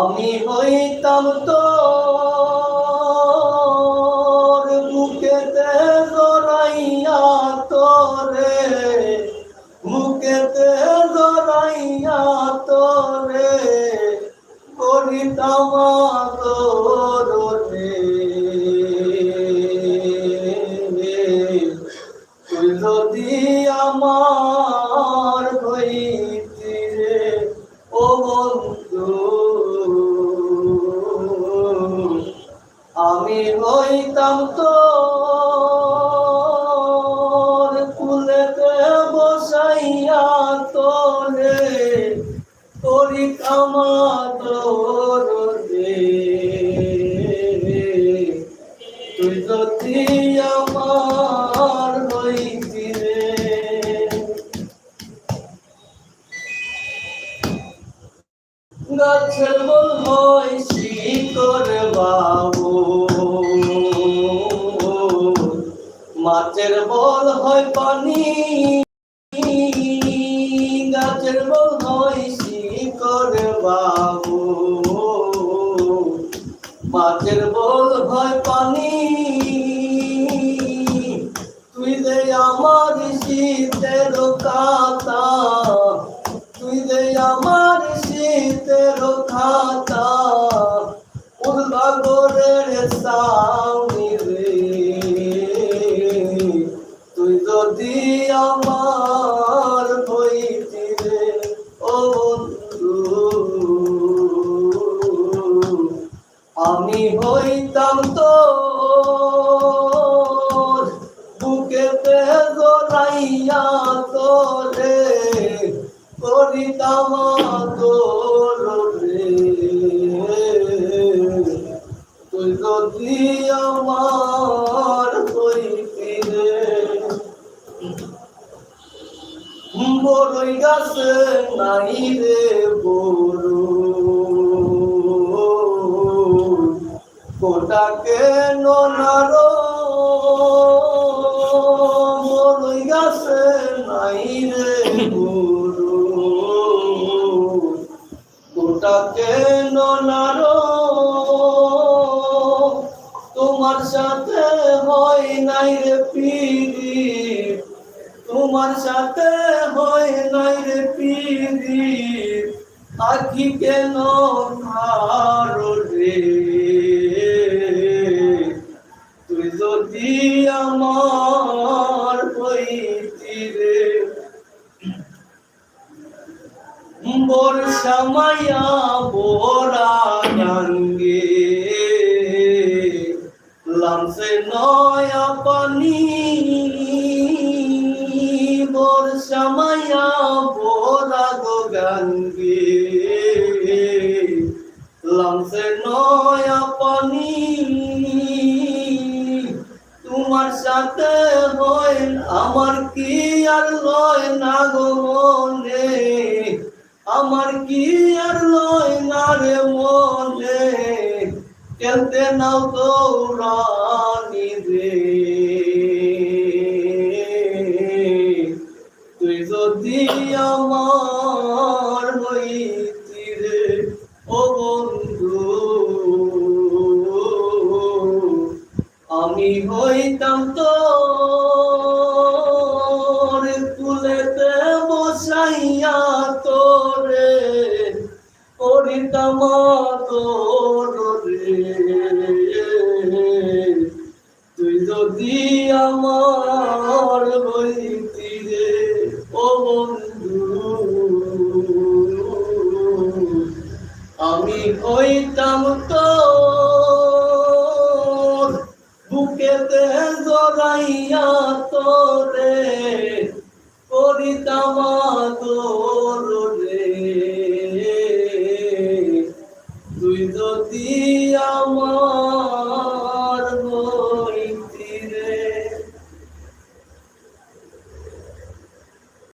আমি হইতাম তো মুখেতে জড়াইয়া তোরে মুখেতে দরাইয়া তরে করিতাম কুলেতে বসাইয়া তোলে করি কামা তোর তুই যদি আমার হইতি রে। গাছের মাছের বল হয় পানি, গাছের বল হয় শিকর বাবু মাছের বল হয় পানি, তুই যে আমার শীতের কাতা তুই যে আমার শীতের খাতা উদ্ভাগরের সামনে রে আমার হইতি ও বন্ধু। আমি হইতাম তো বুকেতে জড়াইয়া তোরে, করিতাম তোর রে। তুই যদি আমার হইতি রে বড়ই গাছে নাই রে বড় কোটাকে ননার বড়ই গাছে নাই রে বড় কোটাকে ননার তোমার সাথে হয় নাই রে পিড়ি। তোমার সাথে হয় নাই রে পিড়ি আখি কেন রে। তুই যদি আমার হইতি রে। বর্ষা মায়া বোরা গাঙ্গে। লামসে নয়া বোরা গো গাঙ্গে লামসে নয়া পানি। তোমার সাথে হয় আমার কি আর লয় না গো মনে? আমার কি আর লয় না রে মনে? খেলতে নাও দৌড়ানি রে। আমি হইতাম তো কুলেতে বসাইয়া তোরে করিতাম তুই যদি আমার হইতি রে, ও বন্ধু, আমি হইতাম তো বুকেতে জড়াইয়া তোরে করিতাম রে তুই যদি আমার